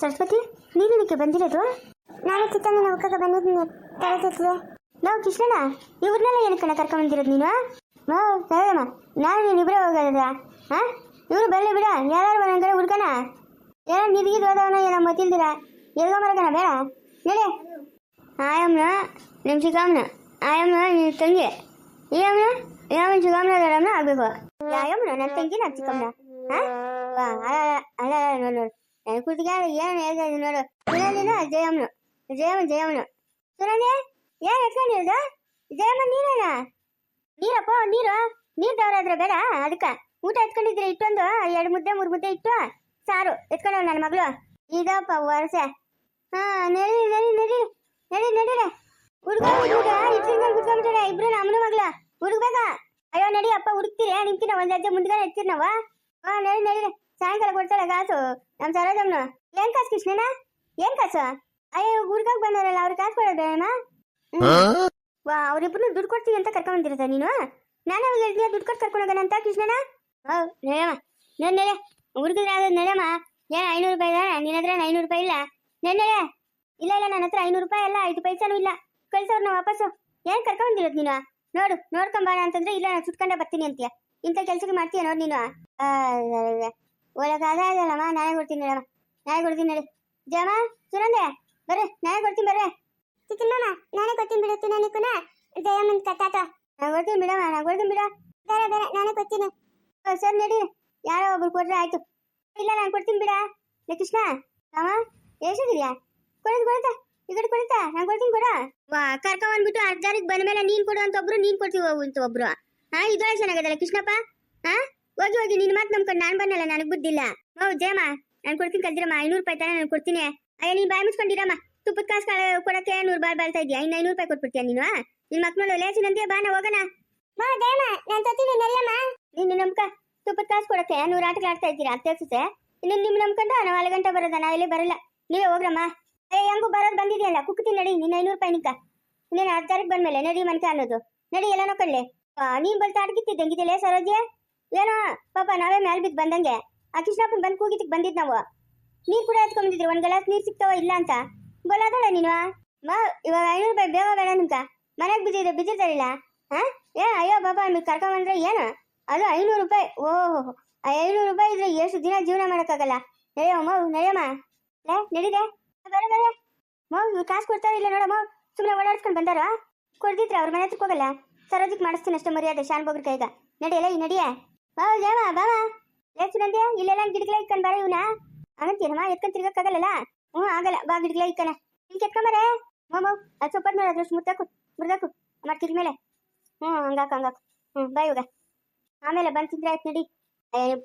ಸರಸ್ವತಿ ನೀನಿನಕ್ಕೆ ಬಂದಿರೋದು? ನಾನು ಚಿಕ್ಕಮ್ಮನ ಒಕ್ಕಗ ಬಂದಿದ್ದೀನಿ ತರಗತಿಗೆ ನಾವು ಕೃಷ್ಣಣ್ಣ ಇವ್ರನ್ನೆಲ್ಲ ಏನಕ್ಕಣ್ಣ ಕರ್ಕೊಂಡ್ ಬಂದಿರೋದು ನೀನು? ಮಾ ಸರಿಯಮ್ಮ ನಾನು ನೀನು ಇಬ್ಬರೇ ಹೋಗೋದ ಹಾ? ಇವರು ಬರಲಿ ಬಿಡ ಯಾರು ಕಡೆ ಹುಡ್ಕಣ ಏನೋ ನಿದ್ಗಿದ್ ಹೋದವನ ಏನೋ ಮತ್ತಿಲ್ದಿರ ಎಲ್ಗೊಂಬರಕಣ ಬೇಡ? ನಡೆ. ಆಯಮ್ಮನ ನಿಮ್ಮ ಚಿಕ್ಕಮ್ಮನ. ಆಯಮ್ಮನ ನಿನ್ನ ತಂಗಿ. ಈ ಅಮ್ಮನ ಅಮ್ಮನ ಚಿಕ್ಕಮ್ಮನ ಆಗ್ಬೇಕು. ಆಯಮ್ಮನ ನನ್ನ ತಂಗಿ ನನ್ನ ಚಿಕ್ಕಮ್ಮನ? ಹಾ? ಅಲ್ಲ ಅಲ್ಲ, ನೋಡು ನೋಡು. ನನ್ನ ಕುರ್ತಿಗೆ ಏನು ಹೇಳ್ತಾ ಇದ್ದೀನಿ ನೋಡು ಸುನಂದಿನ ಜಯಮ್ಮನು ಜಯಮ್ಮ ಜಯಮ್ಮನು ಸುನಂದೆ ಏನ್ ಎತ್ಕೊಂಡಿರೋದು ಜಯಮ್ಮ ನೀನೇನ ನೀರಪ್ಪ ನೀರು ನೀರ್ ದವರಾದ್ರೆ ಬೇಡ ಅದಕ್ಕ ಊಟ ಎತ್ಕೊಂಡಿದ್ರೆ ಇಟ್ಟೊಂದು ಎರಡು ಮುದ್ದೆ ಮೂರು ಮುದ್ದೆ ಇಟ್ಟು ಸಾರು ಎತ್ಕೊಂಡವ್ ನನ್ನ ಮಗಳು ಇದಪ್ಪ ವರಸೆ ಹಾ ನಡಿ ನಡಿ ನಡಿ ನಡಿ ನಡಿರೆ ಹುಡುಗ ಹುಡುಗ ಇಟ್ಲಿಂದ ಕುತ್ಕೊಂಡ್ಬಿಟ್ರೆ ಇಬ್ರು ನಮ್ಮನ ಮಗಳ ಹುಡುಗ್ಬೇಕಾ ಅಯ್ಯೋ ನಡಿ ಅಪ್ಪ ಹುಡುಕ್ತೀರಿ ನಿಂತಿನ ಒಂದ್ ಹೆಜ್ಜೆ ಮುಂದ್ಗಡೆ ಎತ್ತೀರಿ ನಾವ ಹಾ ನಡಿ ನಡಿ ಸಾಯಂಕಾಲ ಕೊಡ್ತಾಳೆ ಕಾಸು. ನಮ್ ಸರೋಜಮ್ನು ಏನ್ ಕಾಸು ಕೃಷ್ಣನ? ಏನ್ ಕಾಸು? ಅಯ್ಯೋ ಹುಡುಗಾಗ್ ಬಂದವರಲ್ಲ ಅವ್ರಿಗೆ ಕಾಸು ಕೊಡೋದು ಬೇಡಮ್ಮ ವಾ ಅವ್ರಿಬ್ರು ದುಡ್ಡು ಕೊಡ್ತೀವಿ ಅಂತ ಕರ್ಕೊಂಡ್ ಬಂದಿರೋದ ನೀನು? ನಾನು ಅವಾಗ ಹೇಳ್ತೀನಿ ದುಡ್ಡು ಕೊಟ್ಟು ಕರ್ಕೊಂಡು ಹೋಗೋಣ ಅಂತ ಕೃಷ್ಣನ? ಓ ನಡೆಯಮ್ಮ ನನ್ ನಡೆ ಹುಡುಗಿದ್ರೆ ಆಗೋದು ನಡೆಯಮ್ಮ ಏನ್ ಐನೂರು ರೂಪಾಯಿ ಇದೆ ನಿನ್ನ ಹತ್ರ ಐನೂರು ರೂಪಾಯಿ ಇಲ್ಲ. ನನ್ ಇಲ್ಲ ಇಲ್ಲ ನನ್ನ ಹತ್ರ ಐನೂರು ರೂಪಾಯಿ ಅಲ್ಲ ಐದು ಪೈಸಾನು ಇಲ್ಲ. ಕಳ್ಸೋರ್ನ ವಾಪಸ್ಸು. ಏನ್ ಕರ್ಕೊಂಡ್ ಬಂದಿರೋದು ನೀನು? ನೋಡು ನೋಡ್ಕೊಂಬಾಣ ಅಂತಂದ್ರೆ ಇಲ್ಲ ನಾನು ಸುಟ್ಕೊಂಡೆ ಬರ್ತೀನಿ ಅಂತೀಯ. ಇಂಥ ಕೆಲ್ಸಕ್ಕೆ ಮಾಡ್ತೀಯ ನೋಡು ನೀನು. ಒಳಗೆ ಅದಾಗಲ್ಲಮ್ಮ ನಾನೇ ಕೊಡ್ತೀನಿ ಹೇಳಮ್ಮ. ನಾನೇ ಕೊಡ್ತೀನಿ ಹೇಳಿ. ಜಮ ಸುನಂದೆ ಬರ್ರಿ. ನಾನೇ ಕೊಡ್ತೀನಿ ಬರ್ರಿ. ಚಿಕ್ಕಮ್ಮ ನಾನೇ ಕೊಡ್ತೀನಿ ಬಿಡುತ್ತೀನಿ ನನಗೂ ಜಯಮ್ಮನ್ ಕತ್ತಾತ ನಾನು ಕೊಡ್ತೀನಿ ಬಿಡಮ್ಮ ನಾನು ಕೊಡ್ತೀನಿ ಬಿಡ. ಬೇರೆ ಬೇರೆ ನಾನೇ ಕೊಡ್ತೀನಿ. ಸರ್ ಸರಿ ನಡಿ. ಯಾರೋ ಒಬ್ರು ಕೊಟ್ರೆ ಆಯ್ತು. ಇಲ್ಲ ನಾನು ಕೊಡ್ತೀನಿ ಬಿಡ. ಲೇ ಕೃಷ್ಣ. ಅಮ್ಮ ಎಷ್ಟಿದ್ಯಾ ಕೊಡೋದು ಕೊಡುತ್ತಾ ಈ ಕಡೆ ಕೊಡುತ್ತಾ? ನಾನು ಕೊಡ್ತೀನಿ ಕೊಡ. ವಾ ಬಂದ್ಬಿಟ್ಟು ಅರ್ಧಾರಿಗೆ ಬಂದ ಮೇಲೆ ನೀನ್ ಕೊಡು ಅಂತ ಒಬ್ರು ನೀನ್ ಕೊಡ್ತೀವಿ ಅಂತ ಒಬ್ರು? ಹಾ ಇದ್ರೊಳಗೆ ಚೆನ್ನಾಗದಲ್ಲ ಕೃಷ್ಣಪ್ಪ? ಹಾ? ಹೋಗಿ ಹೋಗಿ ನಿನ್ ಮಾತು ನಂಬ್ಕೊಂಡು ನಾನು ಬಂದಲ್ಲ ನನಗೆ ಬುದ್ಧಿಲ್ಲ ಓ ಜಯಮ್ಮ ನಾನು ಕೊಡ್ತೀನಿ ಕಲ್ತಿರಮ್ಮ ಐನೂರು ರೂಪಾಯಿ ತಾನೆ ನಾನು ಕೊಡ್ತೀನಿ. ಅಯ್ಯ ನೀನ್ ಬಾಯಿ ಮುಚ್ಕೊಂಡಿರಮ್ಮ. ತುಪ್ಪದ ಕಾಸು ಕೊಡಕ್ಕೆ ನೂರು ಬಾಳ್ ಬಾಳ್ತಾ ಇದೆಯಾ ಇನ್ನು ಐನೂರು ರೂಪಾಯಿ ಕೊಟ್ಬಿಡ್ತೀಯ ನೀನು ನಿನ್ ಮಕ್ಕಳು ಲೇಚಿನಂತೆ ಬಾ ನಾ ಹೋಗೋಣ. ಮಾ ಜಯಮ್ಮ ನಾನು ತತ್ತೀನಿ ನೆಲ್ಲಮ್ಮ ನೀನು ನಮ್ಕ ತುಪ್ಪದ ಕಾಸು ಕೊಡಕ್ಕೆ ನೂರು ಆಟಗಳು ಆಡ್ತಾ ಇದ್ದೀರಾ ಅತ್ತೆ ಇನ್ನು ನಿಮ್ ನಮ್ಕೊಂಡು ನಾವು ಅಲ್ಲಿ ಗಂಟೆ ಬರೋದ? ನಾ ಇಲ್ಲಿ ಬರಲ್ಲ. ನೀವೇ ಹೋಗ್ರಮ್ಮ. ಅಯ್ಯ ಹೆಂಗು ಬರೋದು ಬಂದಿದೆಯಲ್ಲ ಕುಕ್ತೀನಿ ನಡಿ ನಿನ್ನ ಐನೂರು ರೂಪಾಯಿ ನಿಕ್ಕ. ಇನ್ನೇನು ತಾರೀಕು ಬಂದ್ಮೇಲೆ ನಡಿ ಮನ್ಕ ಅನ್ನೋದು. ನಡಿ ಎಲ್ಲನೋ ಕಳ್ಳೆ ನೀನ್ ಬಲ್ತಾ ಅಡ್ಗಿತ್ತಿದ್ದಂಗಿದೆಯಲ್ಲ ಸರೋಜೆ ಏನೋ? ಪಾಪ ನಾವೇ ಮ್ಯಾಲ್ ಬಿದ್ದು ಬಂದಂಗೆ. ಆ ಕೃಷ್ಣಪ್ಪನ ಬಂದ್ ಬಂದಿದ್ ನಾವು. ನೀರ್ ಕೂಡ ಎತ್ಕೊಂಡ್ಬಿದ್ರಿ ಒಂದ್ ಗ್ಲಾಸ್ ನೀರ್ ಸಿಗ್ತಾವ ಇಲ್ಲ ಅಂತ. ಬಲಾದಳ ನೀನು? ಮಾ, ಇವಾಗ ಐನೂರು ರೂಪಾಯಿ ಬೇಗ ಬೇಡ ನಿಮ್ಕ ಮನೆಗೆ ಬಿದ್ದಿದ್ರೆ ಬಿದ್ದಿರ್ತಾರಿಲ್ಲ? ಹಾ? ಏ, ಅಯ್ಯೋ ಬಾಬಾ ನಿಮ್ಗೆ ಕರ್ಕೊಂಬಂದ್ರೆ ಏನು? ಅದು ಐನೂರು ರೂಪಾಯಿ. ಓಹೋ ಆ ಐನೂರು ರೂಪಾಯಿ ಇದ್ರೆ ಎಷ್ಟು ದಿನ ಜೀವನ ಮಾಡೋಕ್ಕಾಗಲ್ಲ. ನಡೆಯೋ ಮೌ ನಡೆಯಮ್ಮ ಲೇ ನಡೀದೆ ಬರ ಬರ ಮೌ, ಇವ್ರು ಕಾಸು ಕೊಡ್ತಾರ ಇಲ್ಲ ನೋಡಮ್ಮ ಸುಮ್ಮನೆ ಓಡಾಡ್ಸ್ಕೊಂಡು ಬಂದಾರ? ಕೊಡ್ದಿದ್ರೆ ಅವ್ರ ಮನೆ ಹತ್ರಕ್ಕೆ ಹೋಗಲ್ಲ. ಸರೋಜಿಗೆ ಮಾಡಿಸ್ತೀನಿ ಅಷ್ಟೇ ಮರ್ಯಾದೆ ಶಾನ್ ಬೋಗ್ರ ಕೈಗ. ನಡೆಯಲ್ಲ ಈ ನಡಿಯ? ಬಾ ಜಾಮ ಬಾಮ ಲೇಚನಂತೆ ಇಲ್ಲೆಲ್ಲ ಗಿಡಗಳ ಇಟ್ಕೊಂಡು ಬರ ಇವನ? ಆಗಂತೀನಮ್ಮ ಎತ್ಕೊಂಡ್ ತಿರ್ಗಕ್ಕಾಗಲ್ಲ ಹ್ಞೂ, ಆಗಲ್ಲ, ಬಾ, ಗಿಡಗಳ ಇಕ್ಕನ ಇಲ್ಲಿ ಕೆತ್ಕೊಂಬರೆ ಮೌ ಮೌ, ಅದು ಸೊಪ್ಪದ ಮೇಲೆ ಅದ್ರಷ್ಟು ಮುರ್ದಾಕು ಮುರ್ದಾಕು ಮಾಡ್ತಿರ್ ಮೇಲೆ ಹ್ಞೂ ಹಂಗಾಕು ಹಂಗಾಕು ಹ್ಞೂ, ಬಾ ಇವಾಗ. ಆಮೇಲೆ ಬಂತಿದ್ರೆ ಆಯ್ತು ನಡಿ.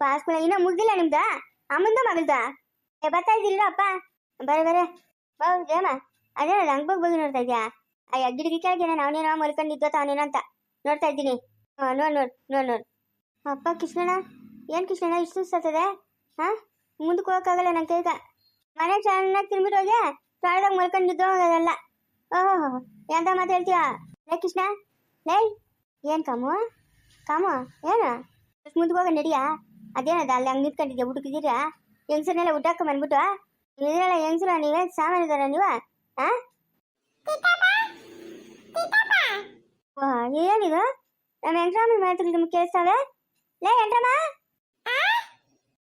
ಪಾಸ್ಗಳ ಇನ್ನೂ ಮುಗಿಲ್ಲ ನಿಮ್ದ? ಅಮ್ಮಂದ ಮಗಳ್ದ? ಏ, ಬರ್ತಾ ಇದ್ದಿಲ್ಲ ಅಪ್ಪ? ಬರೇ ಬರೇ. ಬಾವು ಜಯಮ್ಮ ಅದೇ ಹಂಗ್ ಬಗ್ಗೆ ಬಗ್ಗೆ ನೋಡ್ತಾ ಇದ್ಯಾ? ಅಯ್ಯ, ಗಿಡಗಿ ಕೆಳಗೆ ನಾನು? ಅವನೇನೋ ಮಲ್ಕೊಂಡಿದ್ದೋ ತಾನೇನೋ ಅಂತ ನೋಡ್ತಾ ಇದ್ದೀನಿ. ನೋಡ್ ನೋಡ್ ನೋಡ್ ನೋಡ್. ಅಪ್ಪ ಕೃಷ್ಣಣ್ಣ, ಏನು ಕೃಷ್ಣಣ್ಣ ಇಷ್ಟು ಸತ್ತದೆ ಹಾಂ? ಮುಂದಕ್ಕೆ ಹೋಗೋಕ್ಕಾಗಲ್ಲ ನನ್ನ ಕೈಗ. ಮನೆ ಚೆನ್ನಾಗಿ ತಿನ್ಬಿಟ್ಟು ಹೋಗಿ, ತೊಳೆದಾಗ ಮಲ್ಕೊಂಡಿದ್ದೋ ಅದೆಲ್ಲ ಓಹೋ ಎಂತ ಮಾತು ಹೇಳ್ತೀಯ? ಲೈ ಕೃಷ್ಣ, ಲೈ, ಏನು ಕಾಮು? ಕಾಮ, ಏನು? ಮುಂದಕ್ಕೆ ಹೋಗ ನಡಿಯಾ? ಅದೇನದ, ಅಲ್ಲಿ ಹಂಗೆ ನಿಂತ್ಕೊಂಡಿದ್ಯಾ ಹುಡುಕಿದ್ದೀರಾ ಹೆಂಗಸರನ್ನೆಲ್ಲ ಊಟಕ್ಕ ಬಂದ್ಬಿಟ್ಟು ಇದೆಲ್ಲ ಹೆಂಗಸರ, ನೀವೇ ಸಾಮಾನ್ಯ ಇದಾರ ನೀವ? ಹಾಂ? ಏನಿದು? ನಮ್ಮ ಹೆಂಗಸ್ರಾಮಿ ಮಾತು ನಿಮ್ಗೆ ಕೇಳಿಸ್ತಾವೆ? ಲೇ ಹೆಂಗ್ರಮ್ಮ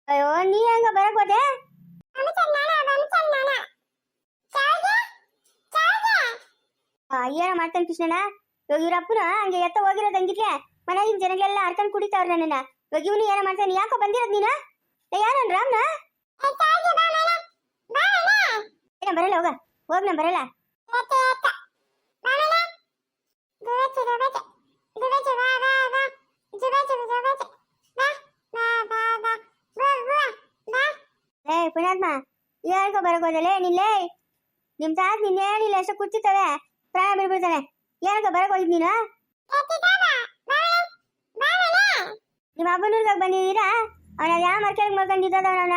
ಅಯ್ಯೋ ನೀ ಹೆಂಗ ಬರಕ್ ಹೋದೆ ಆ, ಏನೋ ಮಾಡ್ತಾನೆ ಕೃಷ್ಣನ ಇವಾಗ ಇವ್ರಪ್ಪನ ಹಂಗೆ ಎತ್ತ ಹೋಗಿರೋದು ಹಂಗಿದ್ರೆ ಮನೆಗಿನ ಜನಗಳೆಲ್ಲ ಹರ್ಕೊಂಡು ಕುಡಿತಾವ್ರ ನನ್ನನ್ನ ಇವಾಗ ಇವನು ಏನೋ ಮಾಡ್ತಾನೆ ಯಾಕೋ ಬಂದಿರೋದು ನೀನು ಏ ಯಾರನ್ ರಾಮ್ನ ಏನ ಬರಲ್ಲ ಹೋಗ ಹೋಗ್ ನಾ ಬರಲ್ಲ ಏ ಪುಣ್ಯಾತ್ಮ ಯಾರಿಗೋ ಬರಕ್ ಹೋದಲೇ ನಿಲ್ಲೇ. ನಿಮ್ ತಾತ ನಿನ್ನ ಏನಿಲ್ಲ ಎಷ್ಟು ಕುಚ್ಚಿತ್ತವೆ ಪ್ರಾಣ ಬಿಡ್ಬಿಡ್ತಾನೆ. ಏನಕ್ಕ ಬರಕ್ ಹೋಗಿದ್ ನೀನು? ನಿಮ್ಮ ಅಪ್ಪನೂರ್ಗಾಗ ಬಂದಿದ್ದೀರಾ? ಅವನ ಯಾವ ಮರ್ಕೆಟ್ ಮಲ್ಕೊಂಡಿದ್ದದ ಅವನ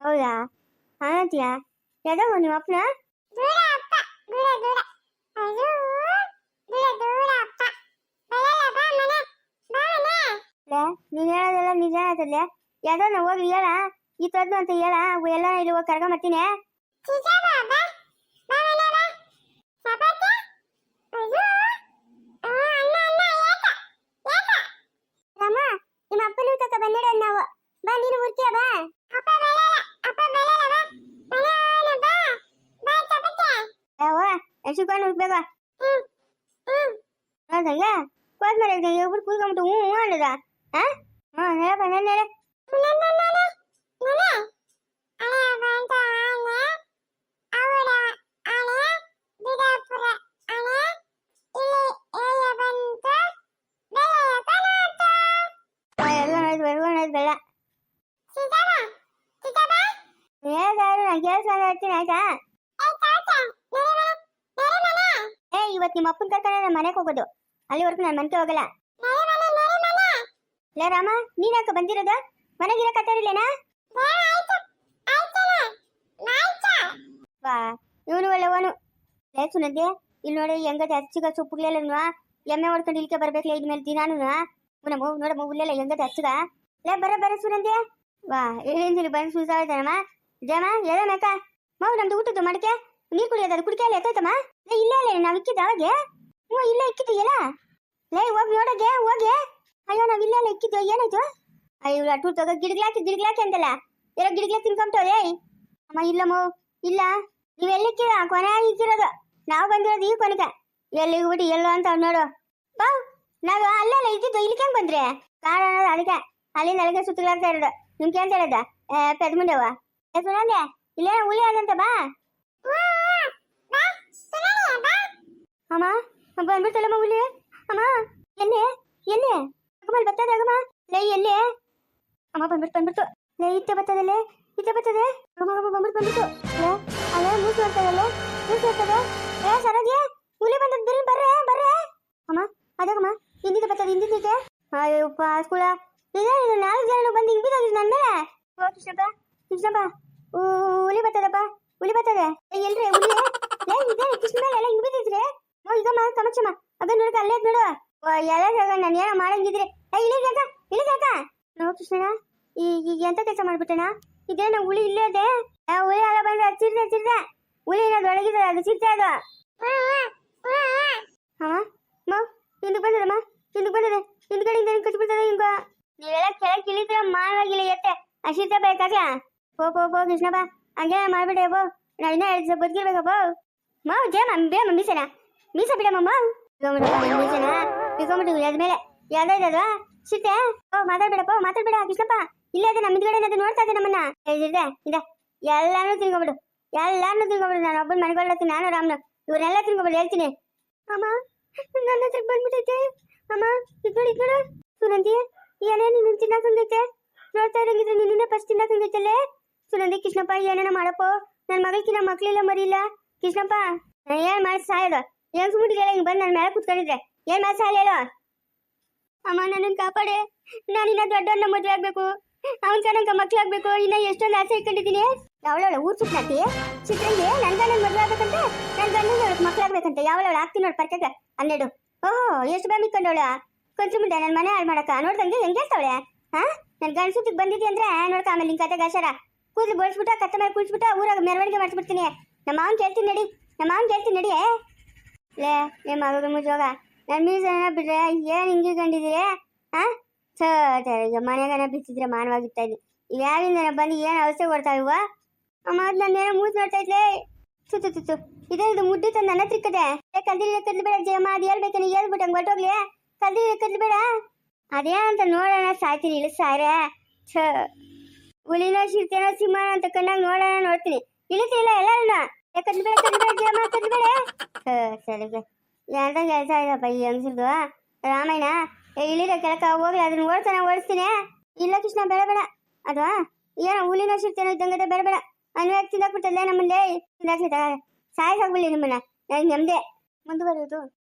ಹೌದಾ? ಹಾನಂತೀಯ ಯಾವ್ದೋ ನಿಮ್ಮ ಅಪ್ಪನ ದೂರ ಅಪ್ಪ ದೂರ ದೂರ ಅಯ್ಯೋ ಲೇ ನೀನ್ ಹೇಳೋದೆಲ್ಲ ನಿಜ ಆಯ್ತದ್ಲೆ ಯಾವ್ದೋ ಹೋಗಿ ಹೇಳ. ಈ ತದ್ದು ಅಂತ ಹೇಳ. ಎಲ್ಲ ಇಲ್ಲಿ ಹೋಗಿ ಕರ್ಕೊಂಬರ್ತೀನಿ ನಿಮ್ಮ ಅಪ್ಪನ ತಕ ಬಂದಿಡ ನಾವು ಬಾ ನೀನು ಊರ್ತೀಯ ಬಾ. ಹುಡ್ಬೇಕ ಹ್ಮ್ ಹ್ಮ್. ಕೂತ್ಕೊಂಬಿಟ್ಟು ಹ್ಞೂ ಹ್ಞೂ ಅನ್ನದ ಹಾ? ನಾನು ಹೇಳ ಎಲ್ಲ ನೋಡಿದ್ ಬೆಳಗ್ಗೆ ನೋಡಿದ್ ಬೆಳ ಹೇಳ್ದಾರು ನಾನು ಕೆಲಸ ಹೇಳ್ತೀನಿ, ಆಯ್ತಾ? ಏ ಇವತ್ತು ನಿಮ್ಮ ಅಪ್ಪನ ಕರ್ಕೊಂಡು ನಾನು ಮನೆಗೆ ಹೋಗೋದು. ಅಲ್ಲಿವರೆಗೂ ನಾನು ಮನೆಗೆ ಹೋಗಲ್ಲ. ಲೇ ರಾಮ ನೀನಾಕ ಬಂದಿರೋದ? ಮನೆಗಿರ ಕತ್ತಾರಿಲ್ಲೇನಾ? ಬಾ ಇವನು ಒಳ್ಳೆವನು ಲೇ ಸುನಂದಿ ಇಲ್ಲಿ ನೋಡಿ ಹೆಂಗದ ಹಚ್ಚಿಗ ಸೊಪ್ಪುಗಳೆಲ್ಲ ಎಮ್ಮೆ ಹೊಡ್ಕೊಂಡು ಇಲ್ಲಿಗೆ ಬರ್ಬೇಕಲ್ಲ ಇದ್ಮೇಲೆ ದಿನಾನು ನೋಡಮ್ಮ ನೋಡಮ್ಮ ಹುಲ್ಲೆಲ್ಲ ಹೆಂಗದ ಹಚ್ಚಗ. ಲೇ ಬರ ಬರ ಸುನಂದಿ. ವಾ ಏನಿಲ್ಲ ಬಂದು ಸುಸಾಡ್ದಮ್ಮ ಜಮ ಎದ ಮೇಕ ಮಗು ನಮ್ದು ಊಟದ್ದು ಮಡಕೆ. ನೀರು ಕುಡಿಯೋದ ಕುಡಿಕೆ ಕುಡಿಕೆ ಎತ್ತಮ್ಮ ಲೇ ಇಲ್ಲೇ ಇಲ್ಲ ನಾವು ಇಕ್ಕಿದ್ದ ಅವಾಗೆ? ಹ್ಞೂ ಇಲ್ಲೇ ಇಕ್ಕಿದ್ದೀಯಲ್ಲ? ಲೇ ಹೋಗಿ ನೋಡಗೆ ಹೋಗಿ. ಅಯ್ಯೋ, ನಾವು ಇಲ್ಲೇ ಇಲ್ಲ ಇಕ್ಕಿದ್ದು ಏನಾಯ್ತು? ಅಯ್ಯೋ ಅಟ್ಟು ತಗೋ ಗಿಡಗ್ಲಾಕಿ ಗಿಡಗ್ಲಾಕಿ ಅಂತಲ್ಲ? ಇರೋ ಗಿಡಗ್ಲಾಕಿ ತಿನ್ಕೊಂಬಿಟ್ಟವ್ರೆ ಅಮ್ಮ, ಇಲ್ಲಮ್ಮ, ಇಲ್ಲ. ನೀವೆಲ್ಲಿಕ್ಕಿರ ಕೊನೆ ಇಕ್ಕಿರೋದು? ನಾವು ಬಂದಿರೋದು ಈ ಕೊನೆಗೆ. ಎಲ್ಲಿಗೆ ಬಿಟ್ಟು ಎಲ್ಲೋ ಅಂತ ನೋಡು. ಬಾ, ನಾವು ಅಲ್ಲೆಲ್ಲ ಇದ್ದಿದ್ದು, ಇಲ್ಲಿಗೆ ಹೆಂಗ್ ಬಂದ್ರೆ? ಅನ್ನೋದು ಅದಕ್ಕೆ. ಅಲ್ಲಿಂದ ಅಲ್ಲಿಗೆ ಸುತ್ತಲಾಗ್ತಾ ಇರೋದು. ನಿಮ್ಗೆ ಕೇಳ್ತಾ ಹೇಳದ ಪೆದ್ ಮುಂದೆವ ಸುನಂದೆ ಇಲ್ಲೇ ಹುಲಿ ಅದಂತ ಬಾ. ಅಮ್ಮ ಬಂದ್ಬಿಡ್ತಲ್ಲಮ್ಮ ಹುಲಿ. ಅಮ್ಮ, ಎಲ್ಲಿ? ಎಲ್ಲಿ? ಅಗಮಲ್ ಬರ್ತದೆ ಅಗಮ ಲೈ ಎಲ್ಲಿ ಅಮ್ಮ ಬಂದ್ಬಿಟ್ಟು ಬಂದ್ಬಿಡ್ತು ಲೇ ಇತ್ತೆ ಬರ್ತದಲ್ಲೇ ಇತ್ತೆ ಬರ್ತದೆ ಅಮ್ಮ ಅಮ್ಮ ಬಂದ್ಬಿಟ್ಟು ಬಂದ್ಬಿಟ್ಟು ಲೇ ಅಲ್ಲೇ ಮೂಸು ಬರ್ತದಲ್ಲೇ ಮೂಸು ಬರ್ತದೆ ಏ ಸರೋಜಿ ಹುಲಿ ಬಂದದ್ ಬಿಲ್ ಬರ್ರೆ ಬರ್ರೆ ಅಮ್ಮ ಅದಾಗಮ್ಮ ಹಿಂದಿದೆ ಬರ್ತದೆ ಹಿಂದಿದ್ದೈತೆ ಅಯ್ಯಪ್ಪ ಸ್ಕೂಲ ಇದೇ ಇದು ನಾಲ್ಕು ಜನ ಬಂದು ಹಿಂಗ್ ಬಿದ್ದೋಗಿದ್ ನನ್ನ ಮೇಲೆ ಓ ಕೃಷ್ಣಪ್ಪ ಕೃಷ್ಣಪ್ಪ ಊ, ಹುಲಿ ಬರ್ತದಪ್ಪ ಹುಲಿ ಬರ್ತದೆ ಏ, ಎಲ್ರಿ ಹುಲಿ ಏ ಇದೇ ಕೃಷ್ಣ ಮೇಲೆ ಎಲ್ಲ ಹಿಂಗ್ ಬಿದ್ದಿದ್ರಿ ಓ ಈಗಮ್ಮ ಕಮಚಮ್ಮ ಅದ ನೋಡಕ ಅಲ್ಲೇ ಐತ್ ನೋಡು ಓ ಎಲ್ಲ ಜಾಗ ನಾನು ಏನೋ ಮಾಡಂಗಿದ್ರಿ ಏ ಇಳಿ ಜಾಗ ನೋ ಕೃಷ್ಣಣ್ಣ, ಈ ಎಂತ ಕೆಲಸ ಮಾಡ್ಬಿಟ್ಟಣ ಇದೇನ ಹುಳಿ ಇಲ್ಲದೆ ಇದೆ. ಹುಳಿ ಎಲ್ಲ ಬಂದ್ರೆ ಅದು ಚಿರ್ದೆ ಚಿರ್ದೆ ಹುಳಿ ಏನಾದ್ರು ಒಳಗಿದೆ ಅದು ಚಿರ್ದೆ ಅದು. ಅಮ್ಮ ಮೌ, ಹಿಂದಕ್ಕೆ ಬಂದದಮ್ಮ ಹಿಂದಕ್ಕೆ ಬಂದದೆ. ಹಿಂದ್ಗಡೆಯಿಂದ ಹಿಂಗೆ ಕಚ್ಬಿಡ್ತದೆ ಹಿಂಗ. ನೀವೆಲ್ಲ ಕೆಳಗೆ ಇಳಿದ್ರೆ ಮಾನವಾಗಿಲ್ಲ ಎತ್ತೆ ಅಶಿತ ಬೇಕಾಗ್ಲ ಪೋ ಪೋ ಪೋ ಕೃಷ್ಣಪ್ಪ ಹಂಗೆ ಮಾಡ್ಬಿಟ್ಟೆ, ಬೋ. ನಾ ಇನ್ನ ಎರಡು ಬದುಕಿರ್ಬೇಕಪ್ಪ ಮಾವ್ ಜೇ ಮಮ್ಮ ಬೇ ಮಮ್ಮಿ ಮೀಸನ. ಮೀಸ ಬಿಡಮ್ಮ ಮಾವು ಬಿಕೊಂಬಿಟ್ಟು ಅದ್ಮೇಲೆ. ಯಾವ್ದಾಯ್ತದ ಸಿಟ್ಟೆ ಓ, ಮಾತಾಡ್ಬೇಡಪ್ಪ, ಮಾತಾಡ್ಬೇಡ, ಕೃಷ್ಣಪ್ಪ. ಇಲ್ಲೇ ಇದೆ ನಮ್ಮ ಹಿಂದ್ಗಡೆ ಅದು ನೋಡ್ತಾ ಇದೆ ನಮ್ಮನ್ನ. ಇದೆ ಇದ ಎಲ್ಲಾನು ತಿನ್ಕೊಬಿಡು ಎಲ್ಲಾನು ತಿನ್ಕೊಬಿಡು ನಾನು ಒಬ್ಬನ ಮನೆಗೊಳ್ಳತ್ತೀನಿ ನಾನು ರಾಮ್ನ. ಇವ್ರನ್ನೆಲ್ಲ ತಿನ್ಕೊಬಿಡು ಹೇಳ್ತೀನಿ. ಅಮ್ಮ, ನನ್ನ ಹತ್ರ ಬಂದ್ಬಿಟ್ಟೈತೆ ಅಮ್ಮ ಇದ್ಕೊಡು ಇದ್ಕೊಡು ಸುನಂದಿ, ಏನೇ ನೀನು ತಿನ್ನಕಂದೈತೆ ನೋಡ್ತಾ ಇರಂಗಿದ್ರೆ ನಿನ್ನೆ ಫಸ್ಟ್ ತಿನ್ನಕಂದೈತಲ್ಲೇ ಸುನಂದಿ, ಕೃಷ್ಣಪ್ಪ, ಏನೇನ ಮಾಡಪ್ಪ. ನನ್ನ ಮಗಳಿಗಿನ ಮಕ್ಳಿಲ್ಲ ಮರಿಲ್ಲ. ಕೃಷ್ಣಪ್ಪ, ಏನ್ ಮಾಡಿ ಸಾಯೋದು? ಏನ್ ಹೇಳ ಹಿಂಗ್ ಬಂದು ನನ್ನ ಮೇಲೆ ಕುತ್ಕೊಂಡಿದ್ರೆ. ಏನ್ ಮಾಡಿ ಹೇಳು. ಅಮ್ಮ, ನನ್ನನ್ನು ಕಾಪಾಡೆ. ನಾನು ಇನ್ನ ದೊಡ್ಡವನ್ನ ಮದುವೆ ಆಗ್ಬೇಕು. ಅವನ್ ಚೆನ್ನಾಗ ಮಕ್ಳಾಗ್ಬೇಕು ಇನ್ನ ಎಷ್ಟೊಂದು ಆಸೆ ಇಟ್ಕೊಂಡಿದ್ದೀನಿ. ಯಾವಳವಳ ಊರ್ ಸುತ್ತನಾತಿ ಚಿತ್ರಂಗಿ ನನ್ ಗಂಡನ ಮದುವೆ ಆಗ್ಬೇಕಂತ, ನನ್ ಗಂಡನ ಮಕ್ಳಾಗ್ಬೇಕಂತ. ಯಾವಳವಳ ಆಗ್ತೀನಿ ನೋಡಿ ಪರ್ಕಗ. ಹನ್ನೆರಡು. ಓಹೋ, ಎಷ್ಟು ಬಾ ಮಿಕ್ಕೊಂಡವಳ? ಕೊಂಚ ಮುಂದೆ ನನ್ನ ಮನೆ ಹಾಳು ಮಾಡಕ ನೋಡ್ದಂಗೆ ಹೆಂಗ್ ಹೇಳ್ತಾವಳೆ ಹಾ? ನನ್ ಗಂಡ ಸುತ್ತಿಗೆ ಬಂದಿದ್ದಿ ಅಂದ್ರೆ, ನೋಡ್ಕ ಆಮೇಲೆ ನಿನ್ ಕತೆ ಗಾಶರ ಕೂದ್ಲು ಬೋಳ್ಸ್ಬಿಟ್ಟ, ಕತ್ತ ಮೇಲೆ ಕುಳಿಸ್ಬಿಟ್ಟ ಊರಾಗ ಮೆರವಣಿಗೆ ಮಾಡಿಸ್ಬಿಡ್ತೀನಿ. ನಮ್ಮ ಮಾವನ್ ಕೇಳ್ತೀನಿ ನಡಿ. ನಮ್ಮ ಮಾವನ್ ಕೇಳ್ತೀನಿ ನಡಿ ಲೇ ನಿಮ್ಮ ಮಗ ಮುಜೋಗ ನನ್ನ ಮೀಸನ ಬಿಟ್ರೆ ಏನ್ ಹಿಂಗೆ ಕಂಡಿದ್ದೀರಿ ಹಾ ಸ ಈಗ ಮನೆಗನ ಬಿತ್ತಿದ್ರೆ ಮಾನವಾಗಿತ್ತಾ ಇದ್ದಿ. ಯಾರಿಂದ ಬಂದು ಏನು ಅವಸ್ಥೆ ಕೊಡ್ತಾ ಇವ ಮೊದ್ಲು ಅದು ನನ್ನೇನೋ ಮೂಸ್ ನೋಡ್ತಾ ಇದ್ಲೇ. ತುತ್ತು ತುತ್ತು ಇದೇನಿದು ಇದು ಮುಡ್ಡಿ ತಂದು ನನ್ನ ಹತ್ರಕ್ಕದೆ ಕಲ್ದಿರ ಕದ್ಲು ಬೇಡ ಜಯಮ್ಮ ಅದು ಹೇಳ್ಬೇಕೇನೆ ಹೇಳ್ಬಿಟ್ಟು ಹಂಗೆ ಹೊಟ್ಟೋಗ್ಲಿ ಕಲ್ದಿರ ಕದ್ಲು ಬೇಡ? ಅದೇನಂತ ನೋಡೋಣ ಸಾಯ್ತೀನಿ ಸಾರೇ ಛ. ಹುಲಿನ ಶಿರ್ತೇನೋ ಸಿಂಹನ ಅಂತ ಕಣ್ಣಾಗ ನೋಡೋಣ ನೋಡ್ತೀನಿ. ಇಳಿತಿಲ್ಲ ಎಲ್ಲರನ್ನ? ಏ, ಕದ್ಲು ಬೇಡ ಜಯಮ್ಮ ಕದ್ಲು ಬೇಡ. ಛ ಎಂತ ಕೆಲಸ ಇದಪ್ಪ ಈ ಅನ್ಸಿದ್ದು ರಾಮಾಯಣ ಇಳಿರ ಕೆಳಕ ಹೋಗ್ಲಿ ಅದನ್ನ ಓಡ್ತಾನೆ ಓಡಿಸ್ತೀನಿ. ಇಲ್ಲ ಕೃಷ್ಣ, ಬೇಡ ಬೇಡ. ಅದವಾ? ಏನೋ ಹುಲಿನ ಶಿರ್ತೇನೋ ಇದ್ದಂಗ ಬೇಡ ಬೇಡ. ಅನ್ಯಾಕ್ ತಿಂದಾಕ್ಬಿಟ್ಟಲ್ಲೇ ನಮ್ಮಲ್ಲೇ. ತಿಂದಾಕ್ಲಿ ಸಾಯ್ ಸಾಕ್ಬಿಡ್ಲಿ ನಿಮ್ಮನ್ನ. ನನಗೆ ನೆಮ್ಮದಿ ಮುಂದುವರಿಯೋದು.